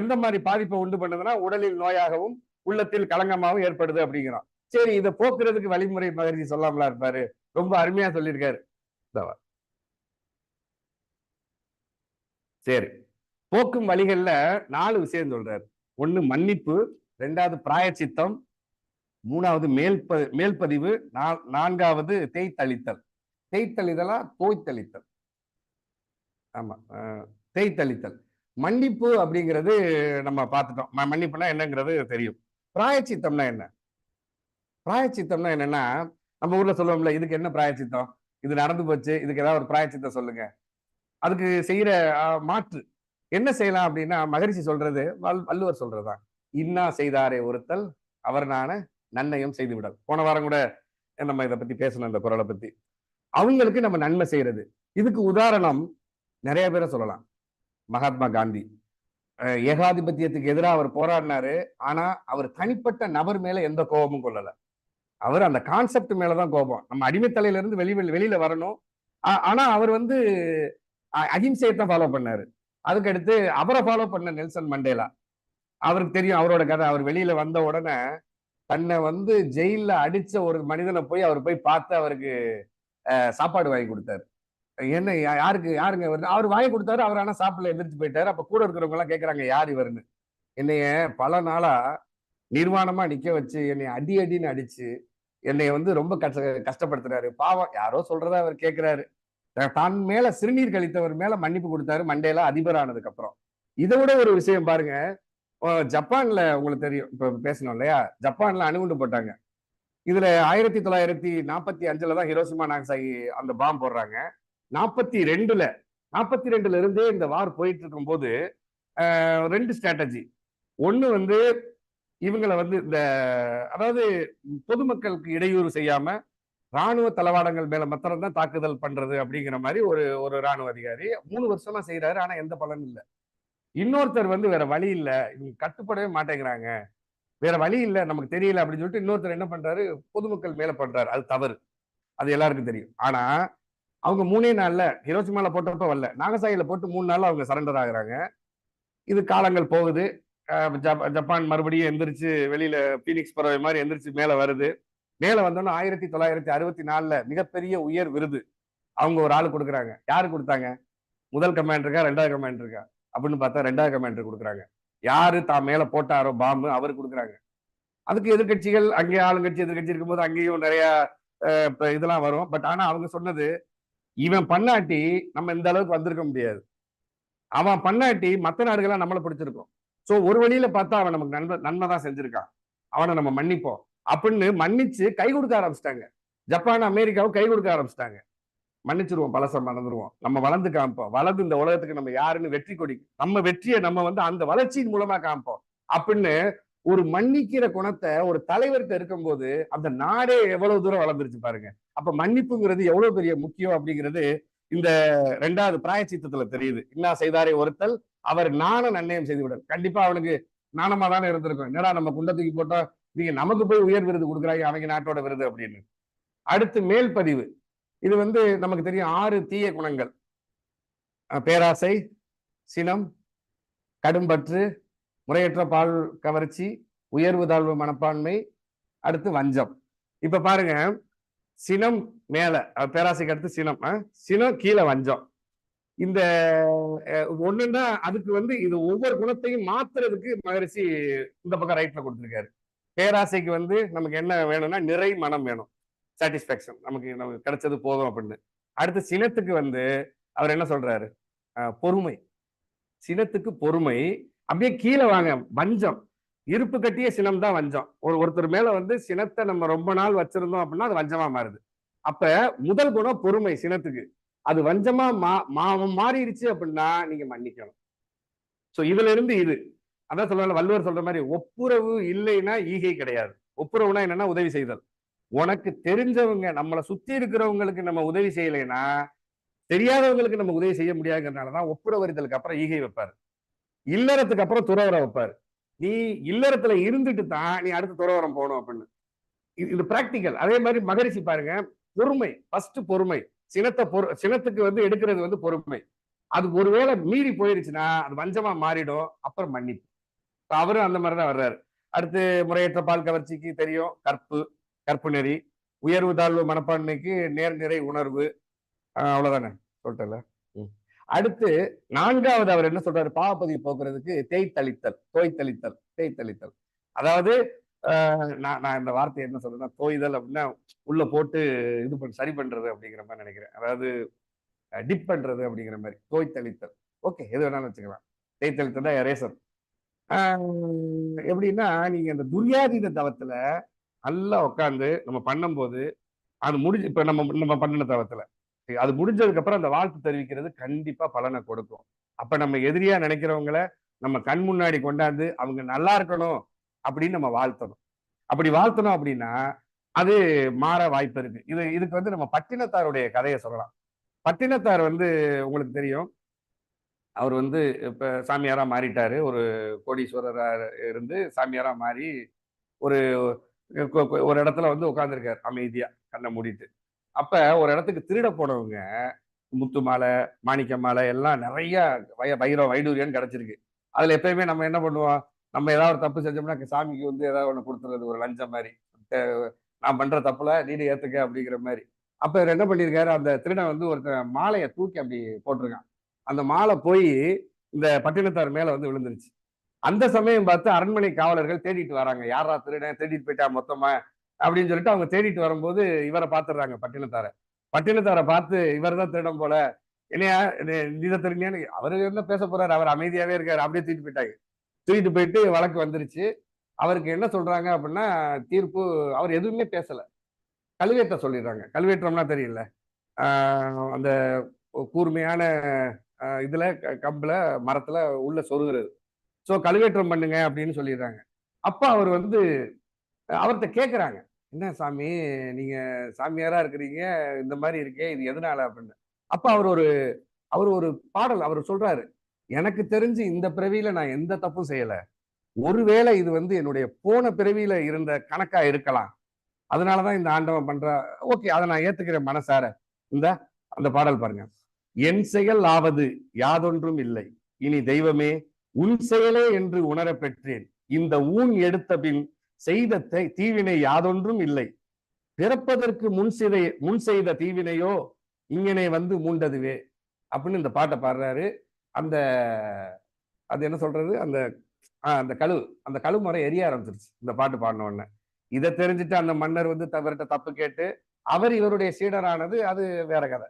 எந்த மாதிரி பாதிப்பை உண்டு பண்ணுதுன்னா உடலில் நோயாகவும் உள்ளத்தில் களங்கமாகவும் ஏற்படுது அப்படிங்கிறோம். சரி இதை போக்குறதுக்கு வழிமுறை மகிழ்ச்சி சொல்லாமலா இருப்பாரு? ரொம்ப அருமையா சொல்லியிருக்காரு. சரி. போக்கும் வழிகள்ல நாலு விஷயம் சொல்றாரு. ஒண்ணு மன்னிப்பு ரெண்டாவது பிராயச்சித்தம் மூணாவது மேல்ப மேல்பதிவு நா- நான்காவது தேய்த்தளித்தல். தேய்த்தளிதலா தோய்த்தளித்தல். ஆமா தேய்த்தளித்தல். மன்னிப்பு அப்படிங்கிறது நம்ம பார்த்துட்டோம். மன்னிப்புனா என்னங்கிறது தெரியும். பிராயச்சித்தம்னா என்ன? பிராயச்சித்தம்னா என்னன்னா நம்ம ஊர்ல சொல்லுவோம்ல இதுக்கு என்ன பிராயச்சித்தம்? இது நடந்து போச்சு இதுக்கு ஏதாவது ஒரு பிராயச்சித்தம் சொல்லுங்க. அதுக்கு செய்யற மாற்று. என்ன செய்யலாம் அப்படின்னா மகரிஷி சொல்றது வல் வள்ளுவர் சொல்றதுதான். இன்னா செய்தாரே ஒருத்தல் அவர் நான நன்மையும் செய்து விடல். போன வாரம் கூட நம்ம இதை பத்தி பேசணும் இந்த குரலை பத்தி. அவங்களுக்கு நம்ம நன்மை செய்யறது. இதுக்கு உதாரணம் நிறைய பேரை சொல்லலாம். மகாத்மா காந்தி. அஹ் ஏகாதிபத்தியத்துக்கு எதிராக அவர் போராடினாரு ஆனா அவர் தனிப்பட்ட நபர் மேல எந்த கோபமும் கொள்ளல. அவர் அந்த கான்செப்ட் மேலதான் கோபம். நம்ம அடிமைத்தலையில இருந்து வெளி வெளியில வரணும். ஆனா அவர் வந்து அ- அகிம்சையை தான் ஃபாலோ பண்ணாரு. அதுக்கடுத்து அவரை ஃபாலோ பண்ண நெல்சன் மண்டேலா. அவருக்கு தெரியும் அவரோட கதை. அவர் வெளியில வந்த உடனே தன்னை வந்து ஜெயில அடிச்ச ஒரு மனிதனை போய் அவர் போய் பார்த்து அவருக்கு சாப்பாடு வாங்கி கொடுத்தாரு. என்ன யாருக்கு யாருங்க இவர்? அவர் வாங்கி கொடுத்தாரு அவர் ஆனா சாப்பிடல எந்திரிச்சு போயிட்டாரு. அப்ப கூட இருக்கிறவங்க எல்லாம் கேக்குறாங்க யார் இவருன்னு? என்னைய பல நாளா நிர்வாணமா நிக்க வச்சு என்னை அடி அடின்னு அடிச்சு என்னை வந்து ரொம்ப கஷ்ட கஷ்டப்படுத்துறாரு. பாவம் யாரோ சொல்றதா அவர் கேட்கிறாரு தான் மேல சிறுநீர் கழித்தவர் மேல மன்னிப்பு கொடுத்தாரு. மண்டேலா அதிபர் ஆனதுக்கு அப்புறம் இதை விட ஒரு விஷயம் பாருங்க. ஜப்பான்ல உங்களுக்கு தெரியும். இப்ப பேசணும் இல்லையா? ஜப்பான்ல அணுகுண்டு போட்டாங்க. இதுல ஆயிரத்தி தொள்ளாயிரத்தி நாற்பத்தி அஞ்சுல தான் ஹிரோசிமா நாகசாகி அந்த பாம் போடுறாங்க. நாற்பத்தி ரெண்டுல நாற்பத்தி ரெண்டுல இருந்தே இந்த வார் போயிட்டு இருக்கும்போது ஆஹ், ரெண்டு ஸ்ட்ராட்டஜி ஒண்ணு வந்து இவங்களை வந்து இந்த அதாவது பொதுமக்களுக்கு இடையூறு செய்யாம ராணுவ தளவாடங்கள் மேல மாத்திரம் தான் தாக்குதல் பண்றது அப்படிங்கிற மாதிரி ஒரு ஒரு ராணுவ அதிகாரி மூணு வருஷமா செய்யறாரு ஆனா எந்த பலனும் இல்லை. இன்னொருத்தர் வந்து வேற வழி இல்லை இவங்க கட்டுப்படவே மாட்டேங்கிறாங்க. வேற வழி இல்லை நமக்கு தெரியல அப்படின்னு சொல்லிட்டு இன்னொருத்தர் என்ன பண்றாரு? பொதுமக்கள் மேல பண்றாரு. அது தவறு. அது எல்லாருக்கும் தெரியும். ஆனா அவங்க மூணே நாள்ல ஹிரோசிமால போட்டப்ப வரல. நாகசாயில போட்டு மூணு நாள் அவங்க சரண்டர் ஆகுறாங்க. இது காலங்கள் போகுது. ஜப்பான் மறுபடியும் எந்திரிச்சு வெளியில பீனிக்ஸ் பறவை மாதிரி எந்திரிச்சு மேல வருது. மேல வந்தோன்னா ஆயிரத்தி தொள்ளாயிரத்தி அறுபத்தி நாலுல மிகப்பெரிய உயர் விருது. அவங்க ஒரு ஆளு கொடுக்குறாங்க. யாரு கொடுத்தாங்க? முதல் கமாண்டருக்கா ரெண்டாவது கமாண்டருக்கா அப்படின்னு பார்த்தா ரெண்டாவது கமாண்டர் கொடுக்குறாங்க. யாரு தான் மேல போட்டாரோ பாம்பு அவர் கொடுக்குறாங்க. அதுக்கு எதிர்க்கட்சிகள் அங்கே ஆளுங்கட்சி எதிர்க்கட்சி இருக்கும்போது அங்கேயும் நிறைய அஹ், இதெல்லாம் வரும். பட் ஆனா அவங்க சொன்னது இவன் பண்ணாட்டி நம்ம இந்த அளவுக்கு வந்திருக்க முடியாது. அவன் பண்ணாட்டி மற்ற நாடுகள்லாம் நம்மளை பிடிச்சிருக்கோம். சோ ஒரு வழியில பார்த்தா அவன் நமக்கு நன்மை நன்மை தான் செஞ்சிருக்கான். அவனை நம்ம மன்னிப்போம். அப்படின்னு மன்னிச்சு கை கொடுக்க ஆரம்பிச்சிட்டாங்க. ஜப்பான் அமெரிக்காவும் கை கொடுக்க ஆரம்பிச்சிட்டாங்க. மன்னிச்சிருவோம் பழசம் மறந்துடுவோம் நம்ம வளர்ந்து காமிப்போம். வளர்ந்து இந்த உலகத்துக்கு நம்ம யாருன்னு வெற்றி கொடி நம்ம வெற்றியை நம்ம வந்து அந்த வளர்ச்சியின் மூலமா காமிப்போம். அப்படின்னு ஒரு மன்னிக்கிற குணத்தை ஒரு தலைவர்கிட்ட இருக்கும்போது அந்த நாடே எவ்வளவு தூரம் வளர்ந்துருச்சு பாருங்க. அப்ப மன்னிப்புங்கிறது எவ்வளவு பெரிய முக்கியம் அப்படிங்கிறது இந்த ரெண்டாவது பிராயச்சித்தத்துல தெரியுது. இன்னா செய்தாரே ஒருத்தல் அவர் நாண நன்னயம் செய்து விடும் கண்டிப்பா அவனுக்கு நாணமா தானே இருந்திருக்கும். என்னடா நம்ம குண்டத்துக்கு போட்டா நீங்க நமக்கு போய் உயர் விருது கொடுக்குறாங்க அவங்க நாட்டோட விருது அப்படின்னு. அடுத்து மேல் பதிவு. இது வந்து நமக்கு தெரியும் ஆறு தீய குணங்கள். பேராசை சினம் கடும்பற்று முறையற்ற பால் கவர்ச்சி உயர்வு தாழ்வு மனப்பான்மை அடுத்து வஞ்சம். இப்ப பாருங்க சினம் மேல பேராசைக்கு அடுத்து சினம். சினம் கீழே வஞ்சம். இந்த ஒண்ணுன்னா அதுக்கு வந்து இது ஒவ்வொரு குணத்தையும் மாத்துறதுக்கு மகரிஷி இந்த பக்கம் ரைட்ல கொடுத்துருக்காரு. பேராசைக்கு வந்து நமக்கு என்ன வேணும்னா நிறை மனம் வேணும். சாட்டிஸ்ஃபேக்ஷன் நமக்கு நமக்கு கிடைச்சது போதும் அப்படின்னு. அடுத்து சினத்துக்கு வந்து அவர் என்ன சொல்றாரு? பொறுமை. சினத்துக்கு பொறுமை. அப்படியே கீழே வாங்க. வஞ்சம். இருப்பு கட்டிய சினம் தான் வஞ்சம். ஒரு ஒருத்தர் மேல வந்து சினத்தை நம்ம ரொம்ப நாள் வச்சிருந்தோம் அப்படின்னா அது வஞ்சமா மாறுது. அப்ப முதல் குணம் பொறுமை சினத்துக்கு. அது வஞ்சமா மா மா- மாறிடுச்சு அப்படின்னா நீங்க மன்னிக்கணும். சோ இதுல இருந்து இது. அதான் சொல்றாங்க வள்ளுவர் சொல்ற மாதிரி ஒப்புரவு இல்லைன்னா ஈகை கிடையாது. ஒப்புரவுனா என்னன்னா உதவி செய்தல். உனக்கு தெரிஞ்சவங்க நம்மளை சுத்தி இருக்கிறவங்களுக்கு நம்ம உதவி செய்யலைன்னா தெரியாதவங்களுக்கு நம்ம உதவி செய்ய முடியாதுங்கிறதுனாலதான் ஒப்புரவரிதலுக்கு அப்புறம் ஈகை வைப்பாரு. இல்லறத்துக்கு அப்புறம் துறவரம் வைப்பாரு. நீ இல்லறத்துல இருந்துட்டு தான் நீ அடுத்து துறவரம் போகணும் அப்படின்னு. இது- இது பிராக்டிக்கல் அதே மாதிரி மகரிஷி பாருங்க பொறுமை ஃபர்ஸ்ட் பொறுமை. சினத்தை பொறு சினத்துக்கு வந்து எடுக்கிறது வந்து பொறுமை. அது ஒருவேளை மீறி போயிருச்சுன்னா அது வஞ்சமா மாறிடும் அப்புறம் மன்னிப்பு. அவரும் அந்த மாதிரி தான் வர்றாரு. அடுத்து முறையற்ற பால் கவர்ச்சிக்கு தெரியும் கற்பு கற்பு நெறி உயர்வு தாழ்வு மனப்பான்மைக்கு நேர்நிறை உணர்வு. அவ்வளவுதானே சொல்லிட்டல அடுத்து நான்காவது அவர் என்ன சொல்றாரு? பாவப்பதிவு போக்குறதுக்கு தேய்த்தளித்தல் தோய்த்தளித்தல் தேய்த்தளித்தல். அதாவது நான் நான் இந்த வார்த்தை என்ன சொல்றேன்னா தோய்தல் அப்படின்னா உள்ள போட்டு இது பண்ண சரி பண்றது அப்படிங்கிற மாதிரி நினைக்கிறேன். அதாவது டிப் பண்றது அப்படிங்கிற மாதிரி தோய்த்தளித்தல் ஓகே எது வேணாலும் வச்சுக்கலாம். தேய்த்தளித்தல் தான் ரேசர் எப்படின்னா நீங்க அந்த துரியாதீத தவத்துல நல்லா உட்காந்து நம்ம பண்ணும்போது அது முடிஞ்சு இப்ப நம்ம நம்ம பண்ணின தவத்துல. அது முடிஞ்சதுக்கு அப்புறம் அந்த வாழ்த்து தெரிவிக்கிறது கண்டிப்பா பலனை கொடுக்கும். அப்ப நம்ம எதிரியா நினைக்கிறவங்கள நம்ம கண் முன்னாடி கொண்டாந்து அவங்க நல்லா இருக்கணும் அப்படின்னு நம்ம வாழ்த்தணும். அப்படி வாழ்த்தணும் அப்படின்னா அது மாற வாய்ப்பு இருக்கு. இது இதுக்கு வந்து நம்ம பட்டினத்தாருடைய கதையை சொல்லலாம். பட்டினத்தார் வந்து உங்களுக்கு தெரியும். அவர் வந்து இப்ப சாமியாரா மாறிட்டாரு. ஒரு கோடீஸ்வரரா இருந்து சாமியாரா மாறி ஒரு கொ- ஒரு இடத்துல வந்து உட்காந்துருக்கார் அமைதியா கண்ணை மூடிட்டு. அப்ப ஒரு இடத்துக்கு திருட போனவங்க முத்து மாலை மாணிக்க மாலை எல்லாம் நிறைய வய வைரம் வைடூரியன்னு கிடைச்சிருக்கு. அதுல எப்பயுமே நம்ம என்ன பண்ணுவோம்? நம்ம ஏதாவது ஒரு தப்பு செஞ்சோம்னா சாமிக்கு வந்து ஏதாவது ஒன்று கொடுத்துறது ஒரு லஞ்சம் மாதிரி. நான் பண்ற தப்புல நீடு ஏற்றுக்க அப்படிங்கிற மாதிரி. அப்போ இவர் என்ன பண்ணியிருக்காரு? அந்த திருடன் வந்து ஒருத்தன் மாலையை தூக்கி அப்படி போட்டிருக்கான். அந்த மாலை போய் இந்த பட்டினத்தார் மேல வந்து விழுந்துருச்சு. அந்த சமயம் பார்த்து அரண்மனை காவலர்கள் தேடிட்டு வராங்க. யாரா திருடன்? தேடிட்டு போயிட்டா மொத்தமா? அப்படின்னு சொல்லிட்டு அவங்க தேடிட்டு வரும்போது இவரை பார்த்துடுறாங்க பட்டினத்தாரை. பட்டினத்தாரை பார்த்து இவர் தான் திருடன் போல என்னையா நீத தெரிஞ்சான்னு அவர் என்ன பேச போறாரு? அவர் அமைதியாவே இருக்காரு. அப்படியே தூக்கிட்டு போயிட்டாங்க தூக்கிட்டு போயிட்டு வழக்கு வந்துருச்சு. அவருக்கு என்ன சொல்றாங்க அப்படின்னா தீர்ப்பு அவர் எதுவுமே பேசல. கல்வெட்ட சொல்லிடுறாங்க. கல்வெட்டம்னா தெரியல. அந்த கூர்மையான இதுல க- மரத்துல உள்ள சொருகிறது. ஸோ கல்வேற்றம் பண்ணுங்க அப்படின்னு சொல்லிடுறாங்க. அப்போ அவர் வந்து அவர்கிட்ட கேட்குறாங்க என்ன சாமி நீங்க சாமியாரா இருக்கிறீங்க? இந்த மாதிரி இருக்கே இது எதனால? அப்படின்னு. அப்போ அவர் ஒரு அவர் ஒரு பாடல் அவர் சொல்றாரு. எனக்கு தெரிஞ்சு இந்த பிறவியில நான் எந்த தப்பும் செய்யல. ஒருவேளை இது வந்து என்னுடைய போன பிறவியில இருந்த கணக்கா இருக்கலாம். அதனாலதான் இந்த ஆண்டவன் பண்ற ஓகே அதை நான் ஏத்துக்கிறேன் மனசார. இந்த அந்த பாடல் பாருங்க. என் செயல் ஆவது யாதொன்றும் இல்லை. இனி தெய்வமே உன் செயலே என்று உணரப் பெற்றேன். இந்த ஊன் எடுத்த பின் செய்த தை- தீவினை யாதொன்றும் இல்லை. பிறப்பதற்கு முன் செய்த முன் செய்த தீவினையோ இங்கனே வந்து மூண்டதுவே. அப்படின்னு இந்த பாட்டை பாடுறாரு. அந்த அது என்ன சொல்றது? அந்த ஆஹ் அந்த கழு அந்த கழு முறை எரிய ஆரம்பிச்சிருச்சு. இந்த பாட்டு பாடின உடனே. இதை தெரிஞ்சுட்டு அந்த மன்னர் வந்து தவறிட்ட தப்பு கேட்டு அவர் இவருடைய சீடரானது அது வேற கதை.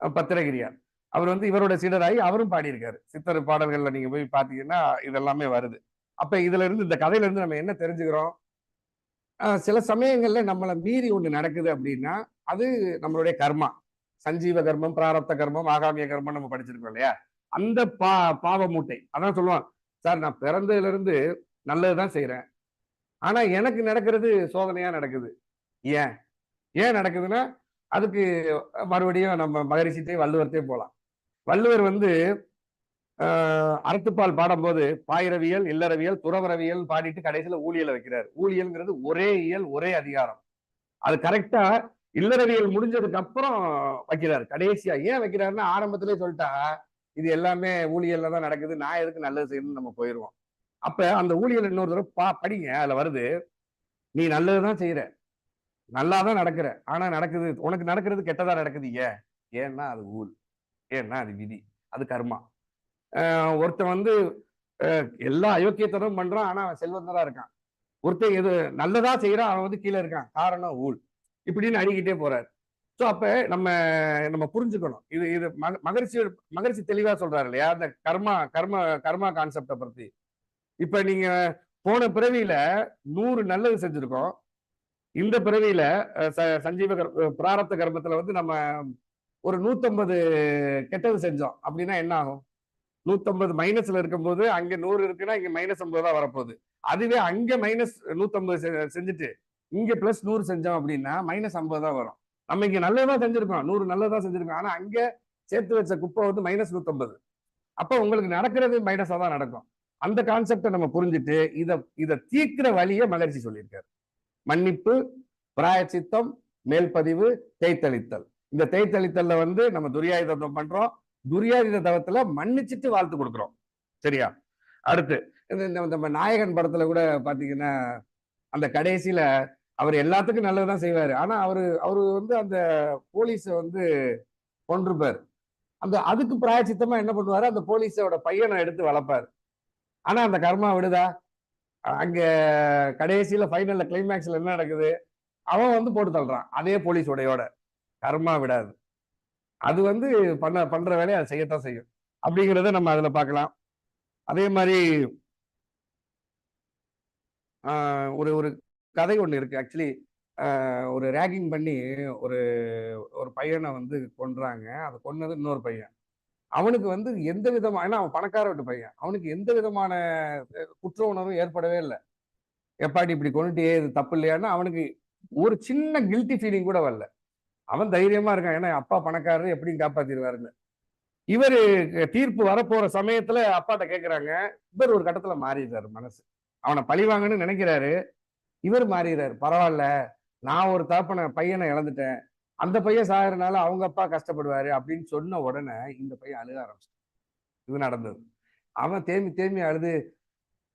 பத்திரகிரியார் அவர் வந்து இவரோட சீடராகி அவரும் பாடியிருக்காரு. சித்தர் பாடல்கள்ல நீங்க போய் பாத்தீங்கன்னா இதெல்லாமே வருது. அப்ப இதுல இருந்து இந்த கதையில இருந்து நம்ம என்ன தெரிஞ்சுக்கிறோம்? ஆஹ் சில சமயங்கள்ல நம்மளை மீறி ஒண்ணு நடக்குது அப்படின்னா அது நம்மளுடைய கர்மா. சஞ்சீவ கர்மம் பிராரப்த கர்மம் ஆகாமிய கர்மம் நம்ம படிச்சிருக்கோம் இல்லையா? அந்த பா பாவ மூட்டை அதான் சொல்லுவான் சார் நான் பிறந்ததுல இருந்து நல்லதுதான் செய்யறேன் ஆனா எனக்கு நடக்கிறது சோதனையா நடக்குது. ஏன்? ஏன் நடக்குதுன்னா அதுக்கு மறுபடியும் நம்ம மகரிஷித்தையும் வள்ளுவர்த்தையும் போலாம். வள்ளுவர் வந்து ஆஹ் அறத்துப்பால் பாடும்போது பாயிரவியல் இல்லறவியல் துறவரவியல் பாடிட்டு கடைசியில ஊழியலை வைக்கிறார். ஊழியல்ங்கிறது ஒரே இயல் ஒரே அதிகாரம். அது கரெக்டா இல்லறவியல் முடிஞ்சதுக்கு அப்புறம் வைக்கிறார். கடைசியா ஏன் வைக்கிறாருன்னா ஆரம்பத்திலே சொல்லிட்டா இது எல்லாமே ஊழியல்ல தான் நடக்குது. நான் எதுக்கு நல்லது செய்யணும்னு நம்ம போயிடுவோம் அப்ப அந்த ஊழியல் இன்னொரு தடவை பா படிங்க அதுல வருது நீ நல்லதுதான் செய்யற நல்லாதான் நடக்கிற. ஆனா நடக்குது உனக்கு நடக்கிறது கெட்டதா நடக்குது ஏன்? ஏன்னா அது ஊழ். ஏன்னா அது விதி. அது கர்மா. ஆஹ் ஒருத்தன் வந்து எல்லா அயோக்கியத்தனம் பண்றான் ஆனா அவன் செல்வந்தரா இருக்கான். ஒருத்தன் எது நல்லதா செய்யறான் அவன் வந்து கீழே இருக்கான். காரணம் ஊழ். இப்படின்னு அடிக்கிட்டே போறாரு. ஸோ அப்ப நம்ம நம்ம புரிஞ்சுக்கணும். இது இது மக- மகரிஷி மகரிஷி தெளிவா சொல்றாரு இல்லையா? அந்த கர்மா கர்ம கர்மா கான்செப்டை பத்தி. இப்ப நீங்க போன பிறவியில நூறு நல்லது செஞ்சிருக்கோம். இந்த பிறவியில ச- சஞ்சீவ பிராரத்த கர்மத்துல வந்து நம்ம ஒரு நூத்தம்பது கெட்டது செஞ்சோம். அப்படின்னா என்ன ஆகும்? நூத்தம்பது மைனஸ்ல இருக்கும்போது அங்க நூறு இருக்குன்னா இங்க மைனஸ் ஐம்பது தான் வரப்போகுது. அதுவே அங்க மைனஸ் நூத்தம்பது செ- செஞ்சுட்டு இங்க பிளஸ் நூறு செஞ்சோம் அப்படின்னா மைனஸ் ஐம்பது தான் வரும். நம்ம இங்க நல்லதா செஞ்சிருக்கோம். நூறு நல்லதா செஞ்சிருக்கோம். ஆனா அங்க சேர்த்து வச்ச குப்பை வந்து மைனஸ் நூத்தம்பது. அப்ப உங்களுக்கு நடக்கிறது மைனஸா தான் நடக்கும். அந்த கான்செப்டை நம்ம புரிஞ்சுட்டு இத இத தீர்க்கிற வழியை மகிழ்ச்சி சொல்லியிருக்காரு. மன்னிப்பு பிராயச்சித்தம் மேல்பதிவு தேய்த்தளித்தல். இந்த தேய்த்தளித்தல்ல வந்து நம்ம துரியாயுதம் பண்றோம். துரியாயுத தவத்துல மன்னிச்சிட்டு வாழ்த்து கொடுக்குறோம். சரியா? அடுத்து இந்த- இந்த நம்ம நாயகன் படத்துல கூட பாத்தீங்கன்னா அந்த கடைசியில அவர் எல்லாத்துக்கும் நல்லதுதான் செய்வார். ஆனா அவரு அவரு வந்து அந்த போலீஸை வந்து கொண்டிருப்பார் அந்த அதுக்கு பிராயச்சித்தமா என்ன பண்ணுவாரு? அந்த போலீஸோட பையனை எடுத்து வளர்ப்பாரு. ஆனா அந்த கர்மா விடுதா? அங்கே அங்க கடைசியில ஃபைனல்ல கிளைமேக்ஸ்ல என்ன நடக்குது? அவன் வந்து போட்டு தள்ளுறான். அதே போலீஸ் உடையோட. கர்மா விடாது. அது வந்து பண்ண பண்ற வேலையை அதை செய்யத்தான் செய்யும். அப்படிங்கிறத நம்ம அதுல பார்க்கலாம். அதே மாதிரி ஒரு ஒரு கதை ஒண்ணு இருக்கு. ஆக்சுவலி ஒரு ரேகிங் பண்ணி ஒரு ஒரு பையனை வந்து கொன்றாங்க. அதை கொன்னது இன்னொரு பையன். அவனுக்கு வந்து எந்த விதமான ஏன்னா அவன் பணக்கார வீட்டு பையன். அவனுக்கு எந்த விதமான குற்ற உணர்வும் ஏற்படவே இல்லை. எப்பாடி இப்படி கொண்டுட்டே இது தப்பு இல்லையான்னு அவனுக்கு ஒரு சின்ன கில்ட்டி ஃபீலிங் கூட வரல. அவன் தைரியமா இருக்கான். ஏன்னா அப்பா பணக்காரர் எப்படியும் காப்பாத்திடுவாருன்னு. இவரு தீர்ப்பு வரப்போற சமயத்துல அப்பாட்ட கேட்குறாங்க இவர் ஒரு கட்டத்துல மாறிடுறாரு மனசு. அவனை பழி வாங்கன்னு நினைக்கிறாரு. இவர் மாறிடுறாரு பரவாயில்ல. நான் ஒரு தகப்பனை பையனை இழந்துட்டேன். அந்த பையன் சாகிறனால அவங்க அப்பா கஷ்டப்படுவாரு அப்படின்னு சொன்ன உடனே இந்த பையன் அழுக ஆரம்பிச்சிட்டான். இது நடந்தது. அவன் தேமி தேமி அழுது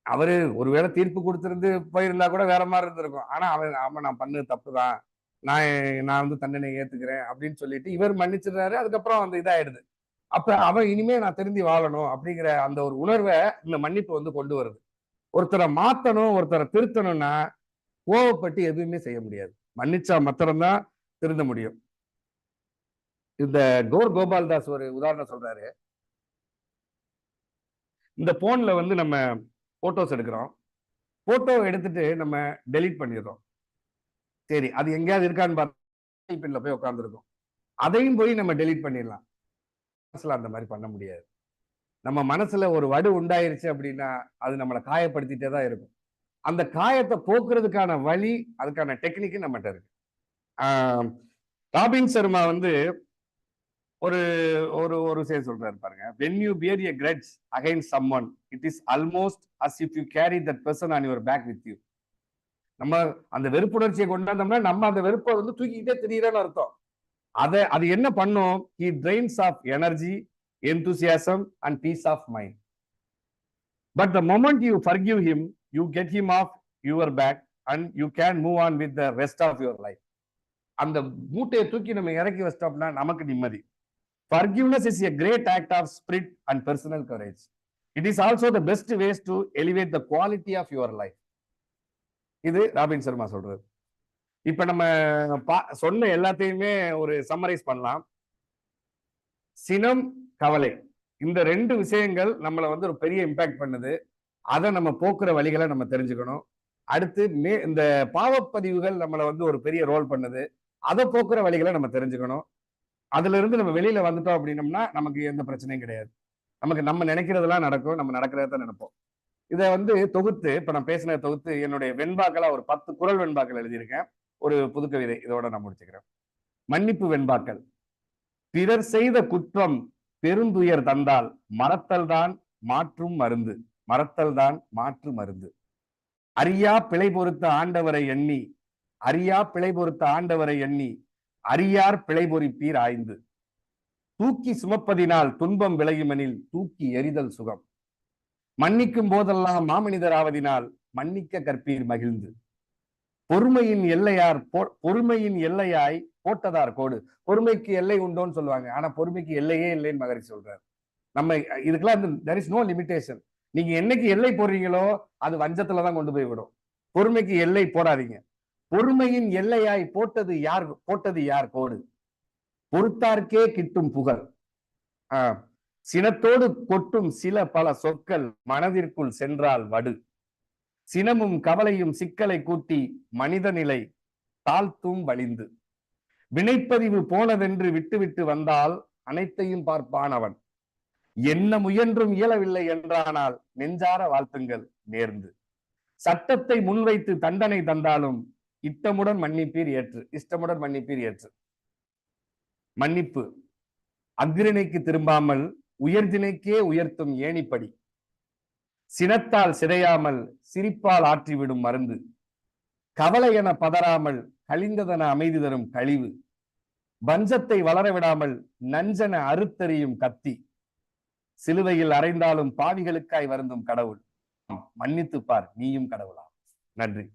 அவரு ஒருவேளை தீர்ப்பு கொடுத்துருந்து போயிருந்தா கூட வேற மாதிரி இருந்திருக்கும். ஆனா அவன் ஆமா நான் பண்ணது தப்பு தான் நான் நான் வந்து தண்டனை ஏத்துக்கிறேன் அப்படின்னு சொல்லிட்டு இவர் மன்னிச்சிடுறாரு. அதுக்கப்புறம் அந்த இதாயிடுது. அப்ப அவன் இனிமே நான் திருந்தி வாழணும் அப்படிங்கிற அந்த ஒரு உணர்வை இந்த மன்னிப்பு வந்து கொண்டு வருது. ஒருத்தரை மாத்தணும் ஒருத்தரை திருத்தணும்னா கோவப்பட்டு எதுவுமே செய்ய முடியாது. மன்னிச்சா மாத்திரம்தான் திருந்த முடியும். இந்த கோர் கோபால்தாஸ் ஒரு உதாரணம் சொல்றாரு. இந்த போன்ல வந்து நம்ம போட்டோஸ் எடுக்கிறோம். போட்டோ எடுத்துட்டு நம்ம டெலீட் பண்ணிடுறோம். சரி அது எங்கேயாவது இருக்கான்னு பார்த்தா பின்ல போய் உட்காந்துருக்கோம் அதையும் போய் நம்ம டெலீட் பண்ணிடலாம். மனசுல அந்த மாதிரி பண்ண முடியாது. நம்ம மனசுல ஒரு வடு உண்டாயிருச்சு அப்படின்னா அது நம்மளை காயப்படுத்திட்டே தான் இருக்கும். அந்த காயத்தை போக்குறதுக்கான வழி அதுக்கான டெக்னிக்கு நம்மகிட்ட இருக்கு. ராபின் சர்மா வந்து ஒரு ஒரு ஒரு விஷயம் சொல்றாரு பாருங்க. When you bear a grudge against someone it is almost as if you carry that person on your back with you நம்ம அந்த வெறுப்புணர்ச்சியை கொண்டாந்தோம்னா நம்ம அந்த வெறுப்பை வந்து தூக்கிக்கிட்டே திரியறன்னு அர்த்தம். அதை அது என்ன பண்ணும்? He drains of energy enthusiasm and peace of mind but the moment you forgive him, you get him off your back and you can move on with the rest of your life அந்த மூட்டையை தூக்கி நம்ம இறக்கி வச்சிட்டோம்னா நமக்கு நிம்மதி forgiveness is a great act of spirit and personal coverage it is also the best ways to elevate the quality of your life இது robin Sharma சொல்றது இப்ப நம்ம சொன்ன எல்லாத்தையுமே ஒரு சம்மரைஸ் பண்ணலாம் சினம் கவலை இந்த ரெண்டு விஷயங்கள் நம்மளை வந்து ஒரு பெரிய இம்பாக்ட் பண்ணுது. அதை நம்ம போக்குற வழிகளை நம்ம தெரிஞ்சுக்கணும். அடுத்து மே இந்த பாவப்பதிவுகள் நம்மளை வந்து ஒரு பெரிய ரோல் பண்ணுது. அதை போக்குற வழிகளை நம்ம தெரிஞ்சுக்கணும். அதுல இருந்து நம்ம வெளியில வந்துட்டோம் அப்படின்னம்னா நமக்கு எந்த பிரச்சனையும் கிடையாது. நமக்கு நம்ம நினைக்கிறதெல்லாம் நடக்கும். நம்ம நடக்கிறத தான் நினைப்போம். இதை வந்து தொகுத்து இப்ப நான் பேசின தொகுத்து என்னுடைய வெண்பாக்களா ஒரு பத்து குரல் வெண்பாக்கள் எழுதியிருக்கேன். ஒரு புதுக்கவிதை இதோட நான் முடிச்சுக்கிறேன். மன்னிப்பு வெண்பாக்கள். பிறர் செய்த குற்றம் பெருந்துயர் தந்தால் மறத்தல் தான் மாற்றும் மருந்து. மறத்தல் தான் மாற்று மருந்து. அறியா பிழை பொறுத்த ஆண்டவரை எண்ணி அறியா பிழை பொறுத்த ஆண்டவரை எண்ணி அறியார் பிழை பொறிப்பீர் ஆய்ந்து. தூக்கி சுமப்பதினால் துன்பம் விளையுமெனில் தூக்கி எறிதல் சுகம். மன்னிக்கும் போதெல்லாம் மாமனிதராவதினால் மன்னிக்க கற்பீர் மகிழ்ந்து. பொறுமையின் எல்லையார் பொறுமையின் எல்லையாய் போட்டதார் கோடு. பொறுமைக்கு எல்லை உண்டோன்னு சொல்லுவாங்க. ஆனா பொறுமைக்கு எல்லையே இல்லைன்னு மகரி சொல்றாரு. நம்ம இதுக்கெல்லாம் தெர் இஸ் நோ லிமிடேஷன் நீங்க என்னைக்கு எல்லை போடுறீங்களோ அது வஞ்சத்துல தான் கொண்டு போய் விடும். பொறுமைக்கு எல்லை போடாதீங்க. பொறுமையின் எல்லையாய் போட்டது யார் போட்டது யார் கோடு? பொறுத்தார்க்கே கிட்டும் புகழ். ஆஹ் சினத்தோடு கொட்டும் சில பல சொற்கள் மனதிற்குள் சென்றால் வடு. சினமும் கவலையும் சிக்கலை கூட்டி மனித நிலை தாழ்த்தும் வலிந்து வினைப்பதிவு போனதென்று விட்டுவிட்டு வந்தால் அனைத்தையும் பார்ப்பான் அவன். என்ன முயன்றும் இயலவில்லை என்றானால் நெஞ்சார வாழ்த்துங்கள் நேர்ந்து. சட்டத்தை முன்வைத்து தண்டனை தந்தாலும் இட்டமுடன் மன்னிப்பீர் ஏற்று இஷ்டமுடன் மன்னிப்பீர் ஏற்று. மன்னிப்பு. அக்ரிணைக்கு திரும்பாமல் உயர்தினைக்கே உயர்த்தும் ஏணிப்படி. சினத்தால் சிதையாமல் சிரிப்பால் ஆற்றிவிடும் மருந்து. கவலை என பதறாமல் கழிந்ததன அமைதி தரும் கழிவு. வஞ்சத்தை வளர விடாமல் நஞ்சன அறுத்தறியும் கத்தி. சிலுவையில் அறைந்தாலும் பாவிகளுக்காய் வருந்தும் கடவுள். மன்னித்துப் பார் நீயும் கடவுளாம். நன்றி.